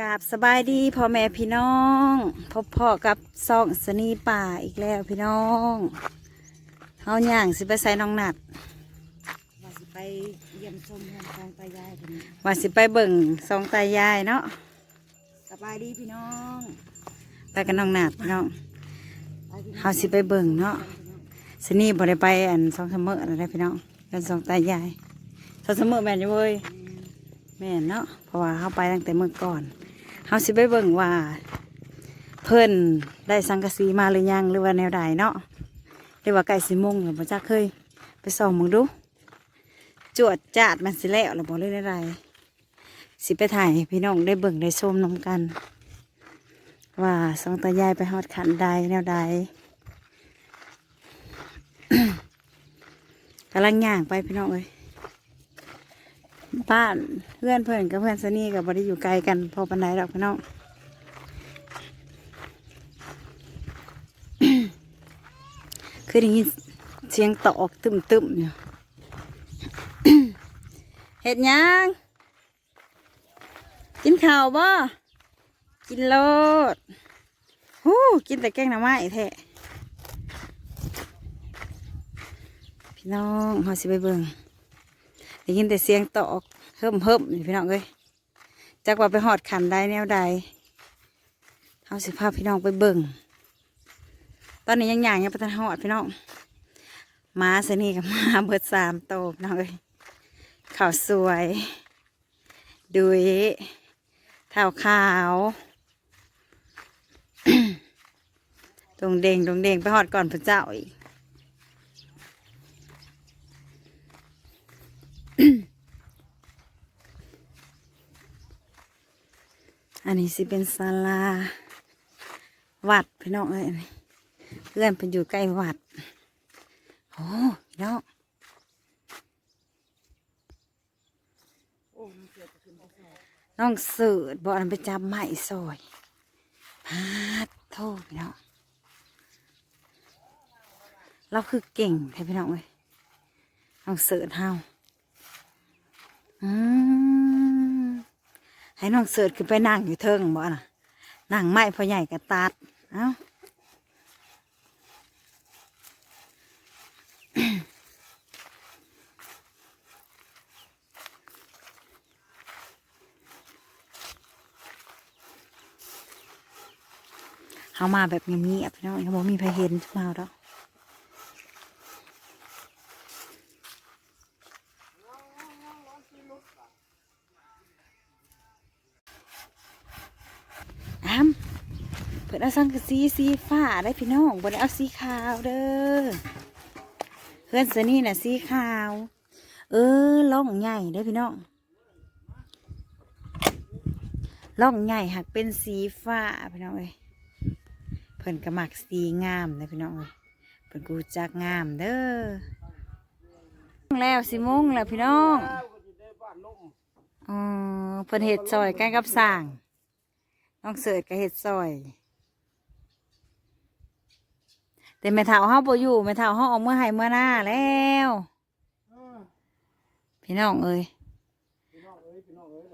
กราบสบายดีพ่อแม่พี่น้อง พบพ่อกับซองสนีป่าอีกแล้วพี่น้องเฮาย่างสิไปใส่น้องนัดว่าสิไปเยี่ยมชมเรือนกองตายายคนนี้ว่าสิไปเบิ่งซองตายายเนาะสบายดีพี่น้อง ไปกันน้องนัดพี่น้องไปพี่น้องเฮาสิไปเบิ่งเนาะสนีบ่ได้ไปอันซองเสมออะไรพี่น้องกันซองตายายซองเสมอแม่นอยู่เว้ย แม่นเนาะเพราะว่าเฮาไปตั้งแต่เมื่อก่อนเฮาสิไปเบิ่งว่า เพิ่นได้สังกะสีมาหรือยังหรือว่าแนวใดเนาะหรือว่าไก่สิมงหรือบ่จักเคย ไปส่องมึงดู จวดจาดมันสิแล้วหรือบ่เรื่องอะไรสิไปถ่ายพี่น้องได้เบิ่งได้ชมนำกัน ว่าสองตายายไปฮอดขันใดแนวใดกำลังย่างไปพี่น้องเอ้ย บ้านเพื่อนเพื่อนกับเพื่อนสนี่กับบริอยู่ไกลกัน พอปันไดดอกพี่น้องคือได้ยินเสียงตอกตึมตึมๆอยู่เห็ดยังกินข้าวบ่กินโลดฮู้กินแต่แกงหน่อไม้แท้พี่น้องเขาสิไปเบิ่ง ได้ยินแต่เสียงตอกเฮิ่มเฮิ่มนี่พี่น้องเอ้ยจักว่าไปหอดขันใดแนวใดเขาสิพาพพี่น้องไปเบิ่งตอนนี้ยังย่างยังไปทันหอดพี่น้องมาสนี่กับมาเบิดสามโตพี่น้องเอ้ยข่าวสวยดุยเท้าขาวตรงเด้งตรงเด้งไปหอดก่อนพระเจ้าอีก อันนี้สิเป็นศาลาวัดพี่น้องเอ้ยเพื่อนเป็นอยู่ใกล้วัดโอ้พี่น้องน้องเสืดบอกอันไปจับไม้ซอยพาดโทษพี่น้องเราคือเก่งใช่พี่น้องเว้ยน้องเสืดเฮาอืม ให้น้องเสืดขึ้นไปนั่งอยู่เทิงบ่น่ะนั่งไม้พอใหญ่กระตัดเอ้าเขามาแบบเงียบๆพี่น้องเขาบอกมีใครเห็นมาแล้วอ้ำเปิดเอาสังกะสีสีฟ้าได้พี่น้องบนเอาสีขาวเด้อเพื่อนเสนี่น่ะสีขาว เออล่องใหญ่ได้พี่น้องล่องใหญ่หักเป็นสีฟ้าพี่น้องเอ้ยเพิ่นกระหมักสีงามเลยพี่น้องเอ้ยเพิ่นกูจักงามเด้อแล้วสิโมุงแล้วพี่น้องอ๋อเพิ่นเห็ดซอยใกล้กับสร้างน้องเสิร์ชก็เห็ดซอย แต่แม่เฒ่าเฮาบ่อยู่แม่เฒ่าเฮาออกเมื่อไห้เมื่อหน้าแล้วพี่น้องเอ้ย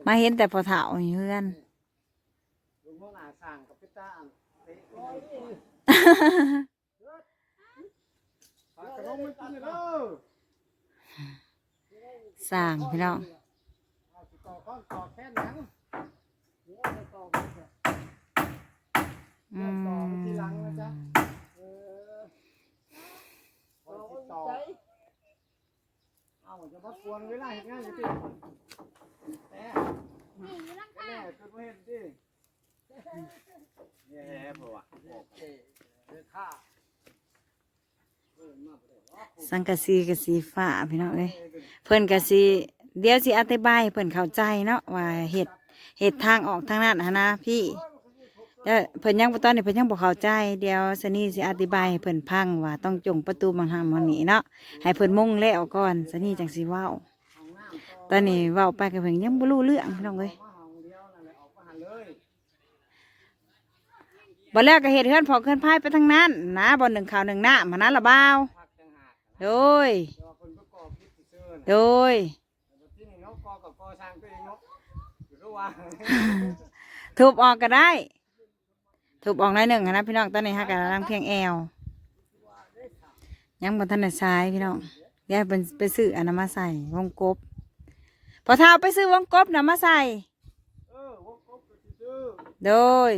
มาเห็นแต่พอเฒ่าอยู่เฮือนลุงพ่อหนาสั่งกับพี่ต้าเตะปากกระดงไม่กินเลยเด้อสร้างพี่น้อง เอาสิต่อข้อนต่อแค่หนังหัวจะต่อไปเถอะ อืม ต่อไปทีหลังนะจ๊ะเออต่อสิต่อ เอาจะพักควรเวลาเห็นงานอยู่ที่แต่แม่คือไม่เห็นดิแย่ปะวะโอเคเดี๋ยวข้าเออมาไปเลยสังกะสีกะสีฟ้าพี่น้องเอ้ยเพิ่นกะสีเดี๋ยวสิอธิบายให้เพิ่นเข้าใจเนาะว่าเห็ดเห็ดทางออกทางนั้นหั้นนะพี่ แต่เพิ่นยังบ่ตอนนี้เพิ่นยังบ่เข้าใจเดี๋ยวสนี่สิอธิบายให้เพิ่นพังว่าต้องจงประตูบางทางบางนี้เนาะให้เพิ่นมุ่งแล้วก่อนสนี่จังสิเว้าตอนนี้เว้าไปก็เพิ่นยังบ่รู้เรื่องพี่น้องเอ้ยมาห้องเดียวนั่นแหละออกมาหันเลยบ่แล้วก็เฮ็ดเฮือนพอเฮือนพายไปทางนั้นนะบ่หนึ่งข้าวหนึ่งน้ำหั้นนะละบ่าวพักจังหากนะโดยเดี๋ยวคนประกอบพิธีเชิญโดยที่นี่เนาะกอกับกอสร้างตัวเองเนาะอยู่ระหว่างทุบออกก็ได้ ทุบออกหน้อยหนึ่งนะพี่น้องตอนนี้ฮะกับลังเพียงแอวยังบนทันได้ซ้ายพี่น้องยายเป็นไปซื้ออันนั้นมาใส่วงกบพอเท้าไปซื้อวงกบนะมาใส่เออวงกบก็สิซื้อโดย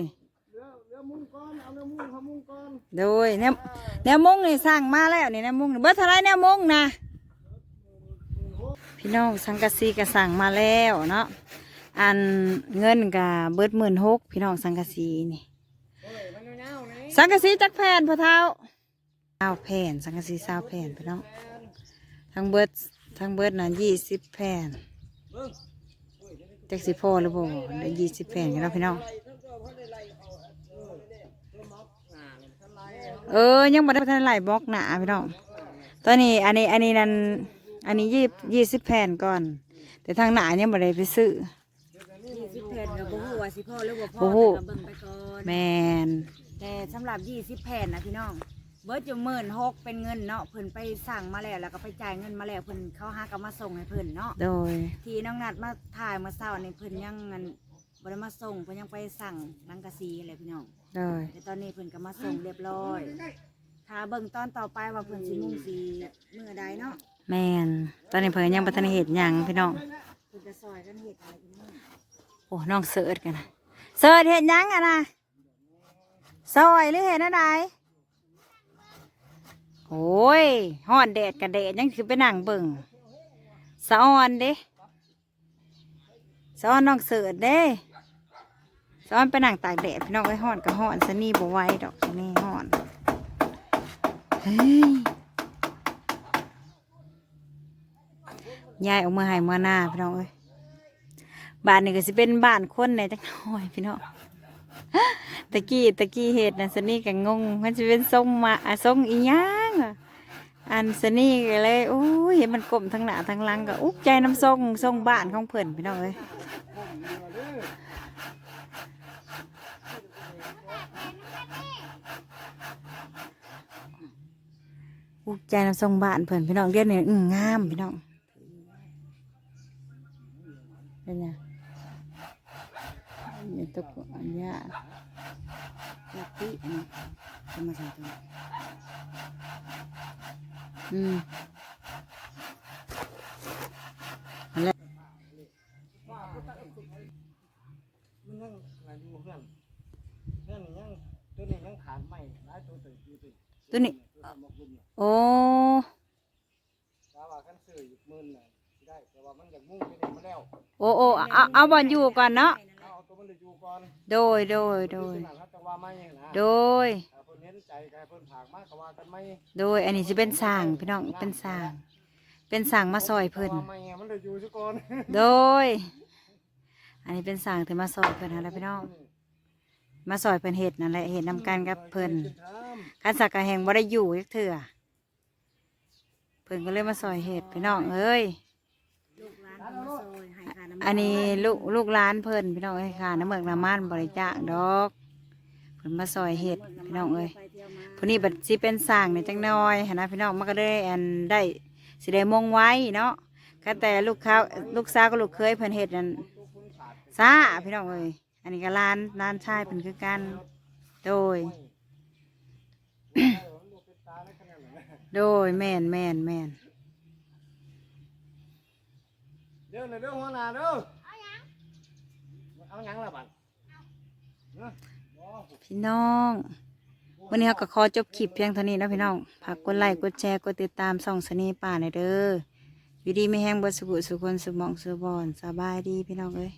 เรือเรือมุ้งก่อนเอาเรือมุ้งเขามุ้งก่อนโดยแนวแนวมุ้งนี่สั่งมาแล้วนี่แนวมุ้งเบิดเท่าไรแนวมุ้งนะพี่น้องสังกะสีก็สั่งมาแล้วเนาะอันเงินก็เบิร์ดหมื่นหกพี่น้องสังกะสีนี่ เฮ้ยมันเงาๆนี่ สังกะสีจักแผ่นพอเท้าเศร้าแผ่นสังกะสีเศร้าแผ่นพี่น้องทั้งเบิดทั้งเบิดน่ะยี่สิบแผ่นเบิ่งจักสิพอหรือบ่ได้ยี่สิบแผ่นกันแล้วพี่น้องเออ ยังบ่ได้ทันไหลบล็อกหนาพี่น้องตอนนี้อันนี้อันนี้นั่นอันนี้ยี่ยี่สิบแผ่นก่อน แต่ทางหนายังบ่ได้ไปซื้อยี่สิบแผ่นกับบ่ฮู้ว่าสิพ่อหรือบ่พ่อบ่ฮู้แต่ก็เบิ่งไปก่อนแมน แต่สำหรับยี่สิบแผ่นนะพี่น้องเบิร์ดอยู่หมื่นหกเป็นเงินเนาะเพิ่นไปสั่งมาแล้วแล้วก็ไปจ่ายเงินมาแล้วเพิ่นเขาหาก็มาส่งให้เพิ่นเนาะโดย ที่น้องนัดมาถ่ายมาเศร้านี่เพิ่นยังเงินบ่ได้มาส่งเพิ่นยังไปสั่งลังกะซีอะไรพี่น้องโดย แต่ตอนนี้เพิ่นก็มาส่งเรียบร้อยถ้าเบิ่งตอนต่อไปว่าเพิ่นสิมุ่งสีมื้อใดเนาะแมนตอนนี้เพิ่นยังบ่ทันได้เฮ็ดหยังพี่น้อง เพิ่นจะซอยกันเฮ็ดอะไรพี่น้องโอ้น้องเสิร์ชกันนะเสิร์ชเฮ็ดหยังอะนะ ซอยหรือเฮ็ดอะไรโอ้ยฮ้อนแดดกับแดดยังคือไปนั่งเบิ่งสะออนเด้สะออนน้องเสิร์ชเด้สะออนไปนั่งตากแดดพี่น้องไว้ฮ้อนกับฮ้อนสนี่บ่ไหวดอกสนี่ฮ้อนเฮ้ยยายออกมาให้มาหน้าพี่น้องเอ้ยบ้านนี่ก็สิเป็นบ้านคนในจักหน่อยพี่น้อง ตะกี้ตะกี้เห็ดนะสนี่ก็งงมันจะเป็นทรงมาอะทรงอีหยังอะอันสนี่ก็เลยโอ้ยเห็นมันกลมทั้งหน้าทั้งหลังก็อุกใจน้ำทรงทรงบ้านของเพิ่อนพี่น้องเอ้ยอุกใจน้ำทรงบ้านเพิ่อนพี่น้องเดี๋ยวนี้อื้องามพี่น้องเป็นไงนี่ตกอันเนี้ย ลักติอันนี้จะมาใส่ตัวอืมมันยังอะไรอยู่เพื่อนเพื่อนยังตัวนี้ยังขาดไม่หลายตัวตัวตัวตัวนี้โอ้ตาว่ากันซื้ออีกหมื่นได้แต่ว่ามันอยากมุ่งไปนี่มาแล้วโอ้โอ้เอาเอาบอลอยู่ก่อนเนาะ เอาเอาตัวมันเลยอยู่ก่อนโดยโดยโดยขนาดเขาจะว่าไม่นะโดย ถ้าเพิ่นเห็นใจใจเพิ่นผากมากก็ว่ากันไม่โดย อันนี้จะเป็นสร้างพี่น้องเป็นสร้าง เป็นสร้างมาซอยเพิ่น ว่าไม่มันเลยอยู่ซะก่อนโดย อันนี้เป็นสร้างที่มาซอยเพิ่นอะไรพี่น้อง มาซอยเพิ่นเห็ดนั่นแหละเห็ดนำกันกับเพิ่นการสักกะแหงบ่ได้อยู่ยักเถื่อเพิ่นก็เลยมาซอยเห็ดพี่น้องเอ้ย ลูกหลานเอามาซอยให้ค่าน้ำมั อันนี้ลูกลูกหลานเพิ่นพี่น้องเอ้ยค่ะน้ำเมือกน้ำมันบริจาคดอกเพิ่นมาซอยเห็ดพี่น้องเอ้ยไปที่ยวมาผู้นี้บัดสิเป็นสร้างในจังน้อยหั้นนะพี่น้องมันก็ได้อันได้สิได้มงไว้เนาะก็แต่ลูกค้าลูกสาวก็ลูกเคยเพิ่นเฮ็ดนั่นซาพี่น้องเอ้ยอันนี้ก็ร้านร้านชายเพิ่นคือกันโดย โดยแม่นแม่นแม่น เดี๋ยวนะเดี๋ยวหัวหน้าเด้อเอาหยัง เอาหยังละบัดเนาะบ่พี่น้อง วันนี้เราก็ขอจบคลิปเพียงเท่านี้นะพี่น้องฝากกดไลค์กดแชร์กดติดตามส่องสนีป่าในอยเด้ออยู่ดีไม่แห้งเบดสุกุสุคนสุหมองสุบอนสบายดีพี่น้องเอ้ย